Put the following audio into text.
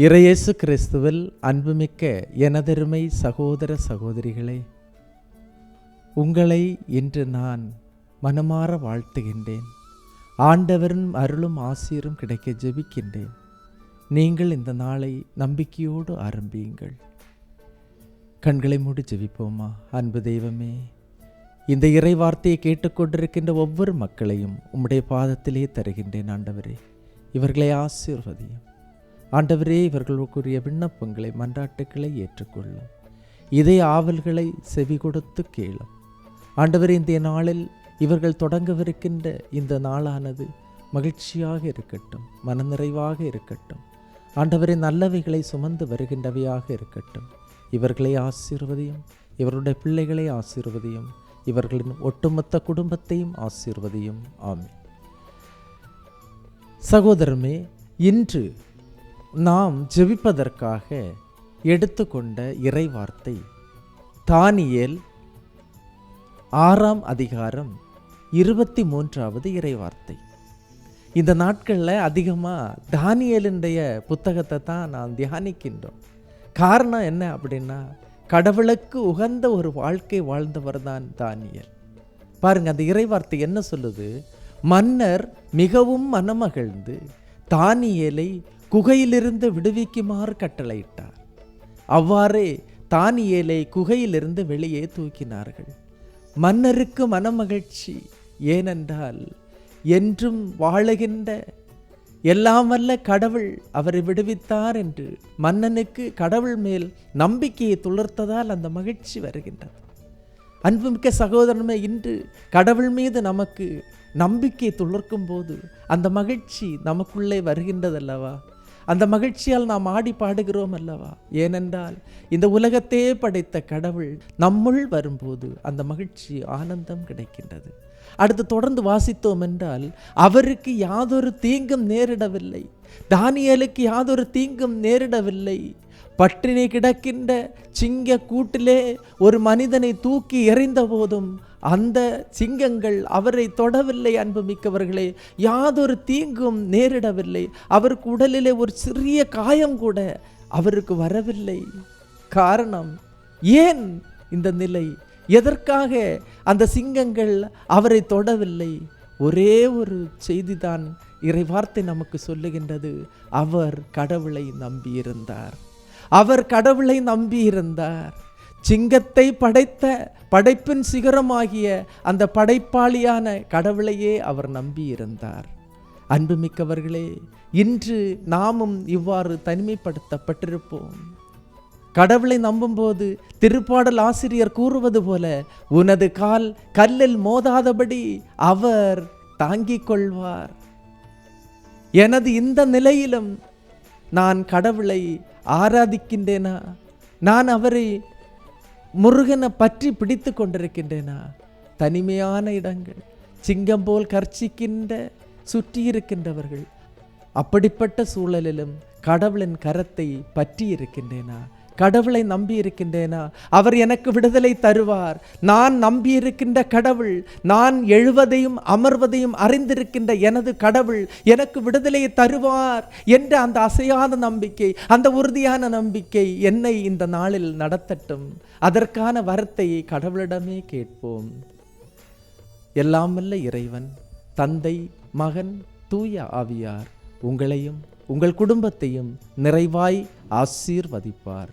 இறையேசு கிறிஸ்துவில் அன்புமிக்க எனதருமை சகோதர சகோதரிகளே உங்களை இன்று நான் மனமாற வாழ்த்துகின்றேன். ஆண்டவரின் அருளும் ஆசீரும் கிடைக்க ஜெபிக்கின்றேன். நீங்கள் இந்த நாளை நம்பிக்கையோடு ஆரம்பியுங்கள். கண்களை மூடி ஜெபிப்போமா? அன்பு தெய்வமே இந்த இறை வார்த்தையை கேட்டுக்கொண்டிருக்கின்ற ஒவ்வொரு மக்களையும் உம்முடைய பாதத்திலே தருகின்றேன் ஆண்டவரே. இவர்களை ஆசீர்வதியும். ஆண்டவரே இவர்களுக்குரிய விண்ணப்பங்களை மன்றாட்டுக்களை ஏற்றுக்கொள்ளும். இதே ஆவல்களை செவி கொடுத்து கேளும். ஆண்டவர் இந்த நாளில் இவர்கள் தொடங்கவிருக்கின்ற இந்த நாளானது மகிழ்ச்சியாக இருக்கட்டும் மனநிறைவாக இருக்கட்டும். ஆண்டவரே நல்லவைகளை சுமந்து வருகின்றவையாக இருக்கட்டும். இவர்களை ஆசீர்வதியும் இவருடைய பிள்ளைகளை ஆசீர்வதியும் இவர்களின் ஒட்டுமொத்த குடும்பத்தையும் ஆசீர்வதியும். ஆமே சகோதரமே இன்று நாம் ஜெபிப்பதற்காக எடுத்துக்கொண்ட இறை வார்த்தை ஆறாம் அதிகாரம் இருபத்தி மூன்றாவது இறை வார்த்தை இந்த நாட்களில் அதிகமாக தானியலுடைய புத்தகத்தை தான் நான் தியானிக்கின்றோம். காரணம் என்ன அப்படின்னா கடவுளுக்கு உகந்த ஒரு வாழ்க்கை வாழ்ந்தவர் தான் தானியல். பாருங்கள் அந்த இறைவார்த்தை என்ன சொல்லுது? மன்னர் மிகவும் மனமகிழ்ந்து தானியலை குகையிலிருந்து விடுவிக்குமாறு கட்டளையிட்டார். அவ்வாறே தானியேலை குகையிலிருந்து வெளியே தூக்கினார்கள். மன்னருக்கு மனமகிழ்ச்சி. ஏனென்றால் என்றும் வாழுகின்ற எல்லாம் வல்ல கடவுள் அவரை விடுவித்தார் என்று மன்னனுக்கு கடவுள் மேல் நம்பிக்கையை துளர்த்ததால் அந்த மகிழ்ச்சி வருகின்றது. அன்புமிக்க சகோதரமே இன்று கடவுள் மீது நமக்கு நம்பிக்கை துளர்க்கும் போது அந்த மகிழ்ச்சி நமக்குள்ளே வருகின்றதல்லவா? அந்த மகிழ்ச்சியால் நாம் ஆடி பாடுகிறோம் அல்லவா? ஏனென்றால் இந்த உலகத்தையே படைத்த கடவுள் நம்முள் வரும்போது அந்த மகிழ்ச்சி ஆனந்தம் கிடைக்கின்றது. அடுத்து தொடர்ந்து வாசித்தோம் என்றால் அவருக்கு யாதொரு தீங்கும் நேரிடவில்லை. தானியலுக்கு யாதொரு தீங்கும் நேரிடவில்லை. பட்டினி கிடக்கின்ற சிங்க கூட்டிலே ஒரு மனிதனை தூக்கி எறிந்த போதும் அந்த சிங்கங்கள் அவரை தொடவில்லை அன்புமிக்கவர்களே யாதொரு தீங்கும் நேரிடவில்லை. அவருக்கு உடலிலே ஒரு சிறிய காயம் கூட அவருக்கு வரவில்லை. காரணம் ஏன் இந்த நிலை? எதற்காக அந்த சிங்கங்கள் அவரை தொடவில்லை? ஒரே ஒரு செய்திதான் இறை வார்த்தை நமக்கு சொல்லுகின்றது. அவர் கடவுளை நம்பியிருந்தார். அவர் கடவுளை நம்பியிருந்தார். சிங்கத்தை படைத்த படைப்பின் சிகரமாகிய அந்த படைப்பாளியான கடவுளையே அவர் நம்பியிருந்தார். அன்புமிக்கவர்களே இன்று நாமும் இவ்வாறு தனிமைப்படுத்தப்பட்டிருப்போம். கடவுளை நம்பும்போது திருப்பாடல் ஆசிரியர் கூறுவது போல உனது கால் கல்லில் மோதாதபடி அவர் தாங்கிக் கொள்வார். எனது இந்த நிலையிலும் நான் கடவுளை ஆராதிக்கின்றேனா? நான் அவரை முருகனை பற்றி பிடித்து கொண்டிருக்கின்றேனா. தனிமையான இடங்கள் சிங்கம் போல் கர்ச்சிக்கின்ற சுற்றி இருக்கின்றவர்கள். அப்படிப்பட்ட சூழலிலும் கடவுளின் கரத்தை பற்றி இருக்கின்றேனா. கடவுளை நம்பி இருக்கின்றேனா அவர் எனக்கு விடுதலை தருவார். நான் நம்பியிருக்கின்ற கடவுள் நான் எழுவதையும் அமர்வதையும் அறிந்திருக்கின்ற எனது கடவுள் எனக்கு விடுதலையை தருவார் என்ற அந்த அசையாத நம்பிக்கை அந்த உறுதியான நம்பிக்கை என்னை இந்த நாளில் நடத்தட்டும். அதற்கான வரத்தை கடவுளிடமே கேட்போம். எல்லாம் அல்ல இறைவன் தந்தை மகன் தூய ஆவியார் உங்களையும் உங்கள் குடும்பத்தையும் நிறைவாய் ஆசீர்வதிப்பார்.